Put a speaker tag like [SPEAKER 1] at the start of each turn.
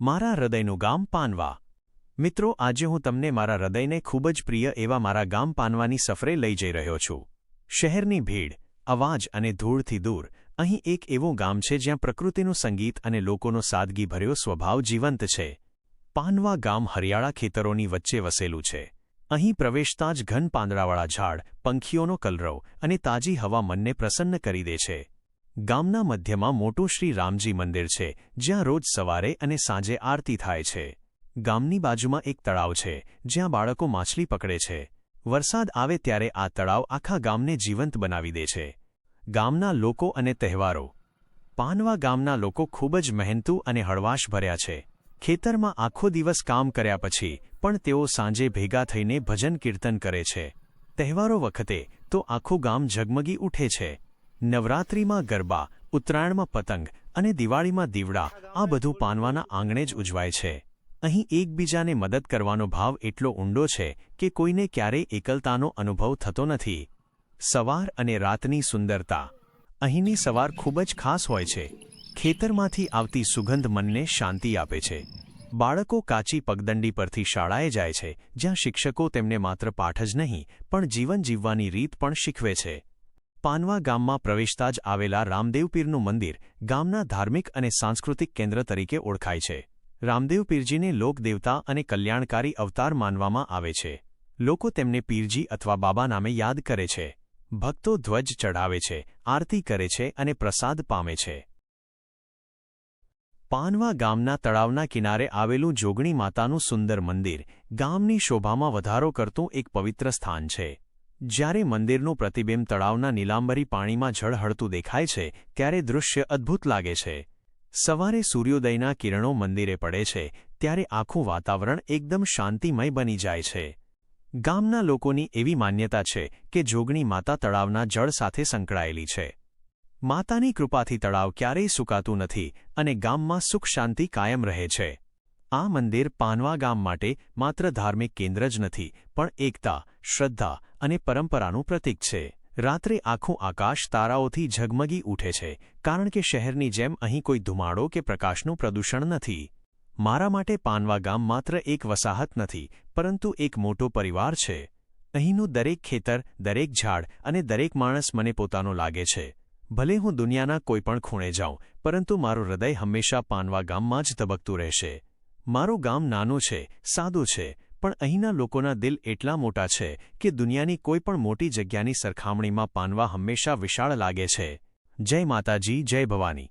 [SPEAKER 1] મારા હૃદયનું ગામ પાનવા. મિત્રો, આજે હું તમને મારા હૃદયને ખૂબ જ પ્રિય એવા મારા ગામ પાનવાની સફરે લઈ જઈ રહ્યો છું. શહેરની ભીડ, અવાજ અને ધૂળથી દૂર, અહીં એક એવું ગામ છે જ્યાં પ્રકૃતિનું સંગીત અને લોકોનો સાદગીભર્યો સ્વભાવ જીવંત છે. પાનવા ગામ હરિયાળા ખેતરોની વચ્ચે વસેલું છે. અહીં પ્રવેશતા જ ઘન પાંદડાવાળા ઝાડ, પંખીઓનો કલરવ અને તાજી હવા મનને પ્રસન્ન કરી દે છે. ગામના મધ્યમાં મોટું શ્રી રામજી મંદિર છે, જ્યાં રોજ સવારે અને સાંજે આરતી થાય છે. ગામની બાજુમાં એક તળાવ છે, જ્યાં બાળકો માછલી પકડે છે. વરસાદ આવે ત્યારે આ તળાવ આખા ગામને જીવંત બનાવી દે છે. ગામના લોકો અને તહેવારો. પાનવા ગામના લોકો ખૂબ જ મહેનતુ અને હળવાશ ભર્યા છે. ખેતરમાં આખો દિવસ કામ કર્યા પછી, પણ તેઓ સાંજે ભેગા થઈને ભજન કીર્તન કરે છે. તહેવારો વખતે, તો આખું ગામ ઝગમગી ઉઠે છે. નવરાત્રિમાં ગરબા, ઉત્તરાયણમાં પતંગ અને દિવાળીમાં દીવડા, આ બધું પાનવાના આંગણે જ ઉજવાય છે. અહીં એકબીજાને મદદ કરવાનો ભાવ એટલો ઊંડો છે કે કોઈને ક્યારેય એકલતાનો અનુભવ થતો નથી. સવાર અને રાતની સુંદરતા. અહીંની સવાર ખૂબ જ ખાસ હોય છે. ખેતરમાંથી આવતી સુગંધ મનને શાંતિ આપે છે. બાળકો કાચી પગદંડી પરથી શાળાએ જાય છે, જ્યાં શિક્ષકો તેમને માત્ર પાઠ જ નહીં, પણ જીવન જીવવાની રીત પણ શીખવે છે. પાનવા ગામમાં પ્રવેશતા જ આવેલા રામદેવપીરનું મંદિર ગામના ધાર્મિક અને સાંસ્કૃતિક કેન્દ્ર તરીકે ઓળખાય છે. રામદેવપીરજીને લોકદેવતા અને કલ્યાણકારી અવતાર માનવામાં આવે છે. લોકો તેમને પીરજી અથવા બાબા નામે યાદ કરે છે. ભક્તો ધ્વજ ચઢાવે છે, આરતી કરે છે અને પ્રસાદ પામે છે. પાનવા ગામના તળાવના કિનારે આવેલું જોગણી માતાનું સુંદર મંદિર ગામની શોભામાં વધારો કરતું એક પવિત્ર સ્થાન છે. જ્યારે મંદિરનું પ્રતિબિંબ તળાવના નીલાંબરી પાણીમાં ઝળહળતું દેખાય છે, ત્યારે દૃશ્ય અદ્ભુત લાગે છે. સવારે સૂર્યોદયના કિરણો મંદિરે પડે છે, ત્યારે આખું વાતાવરણ એકદમ શાંતિમય બની જાય છે. ગામના લોકોની એવી માન્યતા છે કે જોગણી માતા તળાવના જળ સાથે સંકળાયેલી છે. માતાની કૃપાથી તળાવ ક્યારેય સુકાતું નથી અને ગામમાં સુખ શાંતિ કાયમ રહે છે. આ મંદિર પાનવા ગામ માટે માત્ર ધાર્મિક કેન્દ્ર જ નથી, પણ એકતા, શ્રદ્ધા અને પરંપરાનું પ્રતીક છે. રાત્રે આખું આકાશ તારાઓથી ઝગમગી ઉઠે છે, કારણ કે શહેરની જેમ અહીં કોઈ ધુમાડો કે પ્રકાશનું પ્રદૂષણ નથી. મારા માટે પાનવા ગામ માત્ર એક વસાહત નથી, પરંતુ એક મોટો પરિવાર છે. અહીંનું દરેક ખેતર, દરેક ઝાડ અને દરેક માણસ મને પોતાનો લાગે છે. ભલે હું દુનિયાના કોઈપણ ખૂણે જાઉં, પરંતુ મારું હૃદય હંમેશા પાનવા ગામમાં જ ધબકતું રહેશે. મારું ગામ નાનું છે, સાદું છે પણ અહીંના લોકોના દિલ એટલા મોટા છે કે દુનિયાની કોઈ પણ મોટી જગ્યાની સરખામણીમાં પાનવા હંમેશા વિશાળ લાગે છે. જય માતાજી, જય ભવાની.